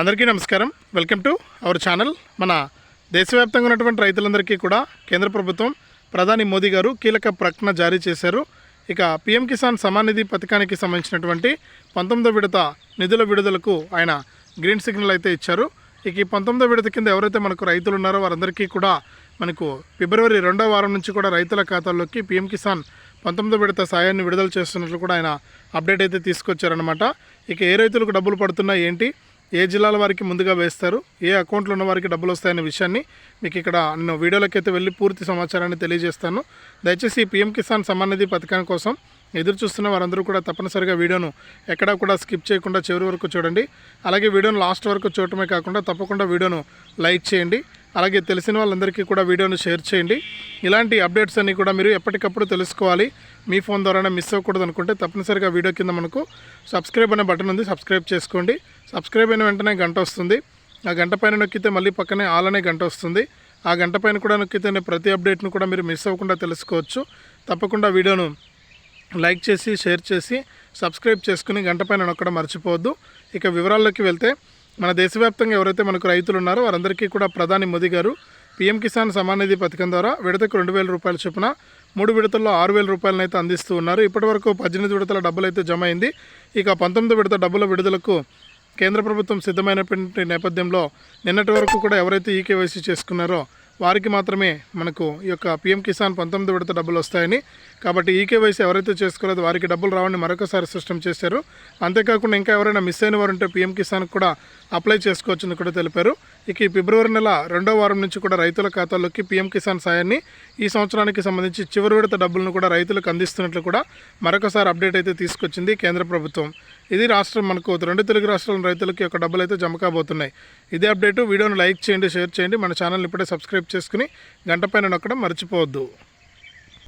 అందరికీ నమస్కారం. Welcome to our channel మన దేశవ్యాప్తంగా ఉన్నటువంటి రైతులందరికీ కూడా కేంద్ర ప్రభుత్వం ప్రధాని మోదీ గారు కీలక ప్రకటన జారీ చేశారు. ఇక పీఎం కిసాన్ సమాన్ నిధి పథకానికి సంబంధించినటువంటి పంతొమ్మిదో విడత నిధుల విడుదలకు ఆయన గ్రీన్ సిగ్నల్ అయితే ఇచ్చారు. ఇక ఈ పంతొమ్మిదో విడత కింద ఎవరైతే మనకు రైతులు ఉన్నారో వారందరికీ కూడా మనకు ఫిబ్రవరి రెండో వారం నుంచి కూడా రైతుల ఖాతాల్లోకి పీఎం కిసాన్ పంతొమ్మిదో విడత సాయాన్ని విడుదల చేస్తున్నట్లు కూడా ఆయన అప్డేట్ అయితే తీసుకొచ్చారనమాట ఇక ఏ రైతులకు డబ్బులు పడుతున్నాయి ఏంటి? ఏ జిల్లాల వారికి ముందుగా వేస్తారు ఏ అకౌంట్లో ఉన్న వారికి డబ్బులు వస్తాయనే విషయాన్ని మీకు ఇక్కడ నేను వీడియోలోకి వెళ్ళి పూర్తి సమాచారాన్ని తెలియజేస్తాను. దయచేసి పీఎం కిసాన్ సమ్మాన్ నిధి పథకం కోసం ఎదురు చూస్తున్న వారందరూ కూడా తప్పనిసరిగా వీడియోను ఎక్కడా కూడా స్కిప్ చేయకుండా చివరి వరకు చూడండి. అలాగే వీడియోను లాస్ట్ వరకు చూడటమే కాకుండా తప్పకుండా వీడియోను లైక్ చేయండి. అలాగే తెలిసిన వాళ్ళందరికీ కూడా వీడియోను షేర్ చేయండి. ఇలాంటి అప్డేట్స్ అన్నీ కూడా మీరు ఎప్పటికప్పుడు తెలుసుకోవాలి. మీ ఫోన్ ద్వారానే మిస్ అవ్వకూడదు అనుకుంటే తప్పనిసరిగా వీడియో కింద మనకు సబ్స్క్రైబ్ అనే బటన్ ఉంది. సబ్స్క్రైబ్ చేసుకోండి. సబ్స్క్రైబ్ అయిన వెంటనే గంట వస్తుంది. ఆ గంట పైన నొక్కితే మళ్ళీ పక్కనే ఆల్ అనే గంట వస్తుంది. ఆ గంట పైన కూడా నొక్కితేనే ప్రతి అప్డేట్ను కూడా మీరు మిస్ అవ్వకుండా తెలుసుకోవచ్చు. తప్పకుండా వీడియోను లైక్ చేసి షేర్ చేసి సబ్స్క్రైబ్ చేసుకుని గంట పైన నొక్కడం మర్చిపోవద్దు. ఇక వివరాల్లోకి వెళ్తే మన దేశవ్యాప్తంగా ఎవరైతే మనకు రైతులు ఉన్నారో వారందరికీ కూడా ప్రధాని మోదీ గారు పీఎం కిసాన్ సమాన్ నిధి పథకం ద్వారా విడతకు రెండు వేల రూపాయల చొప్పున మూడు విడతల్లో ఆరు వేల రూపాయలను అయితే అందిస్తూ ఉన్నారు. ఇప్పటివరకు పద్దెనిమిది విడతల డబ్బులు అయితే జమ అయింది. ఇక పంతొమ్మిది విడత డబ్బుల విడుదలకు కేంద్ర ప్రభుత్వం సిద్ధమైనటువంటి నేపథ్యంలో నిన్నటి వరకు కూడా ఎవరైతే ఈకేవైసీ చేసుకున్నారో వారికి మాత్రమే మనకు ఈ యొక్క పీఎం కిసాన్ పంతొమ్మిది విడత డబ్బులు వస్తాయని. కాబట్టి ఈకేవైసీ ఎవరైతే చేసుకోలేదో వారికి డబ్బులు రావని మరొకసారి సిస్టమ్ చేశారు. అంతేకాకుండా ఇంకా ఎవరైనా మిస్ అయిన వారు ఉంటే పీఎం కిసాన్ కూడా అప్లై చేసుకోవచ్చని కూడా తెలిపారు. ఇక ఈ ఫిబ్రవరి నెల రెండో వారం నుంచి కూడా రైతుల ఖాతాల్లోకి పీఎం కిసాన్ సాయాన్ని ఈ సంవత్సరానికి సంబంధించి చివరి విడత డబ్బులను కూడా రైతులకు అందిస్తున్నట్లు కూడా మరొకసారి అప్డేట్ అయితే తీసుకొచ్చింది కేంద్ర ప్రభుత్వం. ఇది రాష్ట్రం మనకు రెండు తెలుగు రాష్ట్రాల రైతులకి ఒక డబ్బులు అయితే జమ కాబోతున్నాయి. ఇదే అప్డేట్. వీడియోను లైక్ చేయండి షేర్ చేయండి. మన ఛానల్ని ఇప్పుడే సబ్స్క్రైబ్ చేసుకుని గంట పైన నొక్కడం మర్చిపోవద్దు.